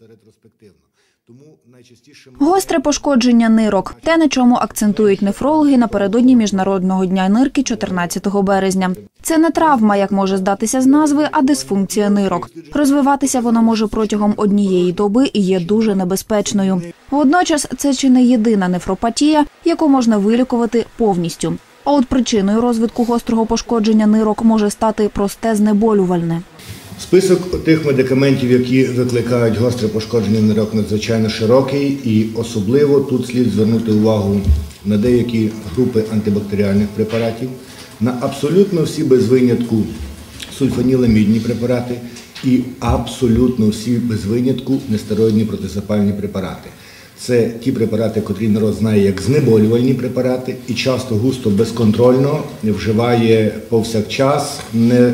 встановлюється ретроспективно. Тому найчастіше Гостре пошкодження нирок те, на чому акцентують нефрологи напередодні міжнародного дня нирки 14 березня. Це не травма, як може здатися з назви, а дисфункція нирок. Розвиватися вона може протягом однієї доби і є дуже небезпечною. Водночас це чи не єдина нефропатія, яку можна вилікувати повністю. А от причиною розвитку гострого пошкодження нирок може стати просте знеболювальне. Список тих медикаментів, які викликають гостре пошкодження нирок, надзвичайно широкий, і особливо тут слід звернути увагу на деякі групи антибактеріальних препаратів, на абсолютно всі без винятку сульфаніламідні препарати і абсолютно всі без винятку нестероїдні протизапальні препарати. Це ті препарати, котрі народ знає як знеболювальні препарати, і часто густо безконтрольно вживає повсякчас, не е,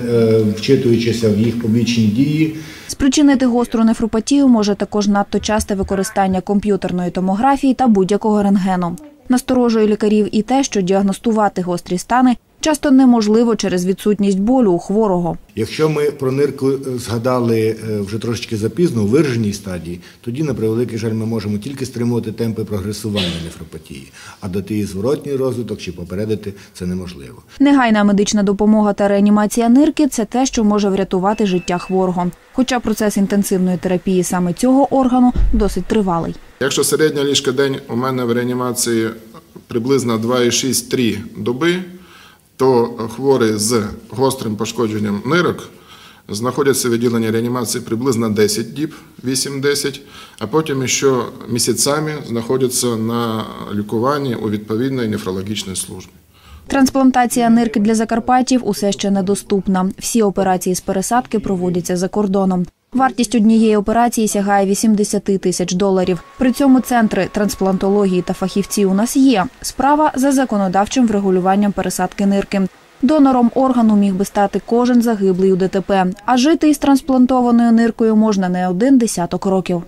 вчитуючися в їх побічні дії. Спричинити гостру нефропатію може також надто часте використання комп'ютерної томографії та будь-якого рентгену. Насторожує лікарів і те, що діагностувати гострі стани часто неможливо через відсутність болю у хворого. Якщо ми про нирку е, згадали е, вже трошечки запізно, у вираженій стадії, тоді, на превеликий жаль, ми можемо тільки стримувати темпи прогресування нефропатії, а дати її зворотній розвиток чи попередити це неможливо. Негайна медична допомога та реанімація нирки це те, що може врятувати життя хворого. Хоча процес інтенсивної терапії саме цього органу досить тривалий. Якщо середня ліжка день у мене в реанімації приблизно 2,6-3 доби, то хворі з гострим пошкодженням нирок знаходяться в відділенні реанімації приблизно 10 діб, 8-10, а потім ще місяцями знаходяться на лікуванні у відповідної нефрологічної службі. Трансплантація нирки для закарпатів усе ще недоступна. Всі операції з пересадки проводяться за кордоном. Вартість однієї операції сягає 80 тисяч доларів. При цьому центри трансплантології та фахівці у нас є. Справа за законодавчим врегулюванням пересадки нирки. Донором органу міг би стати кожен загиблий у ДТП, а жити із трансплантованою ниркою можна не один десяток років.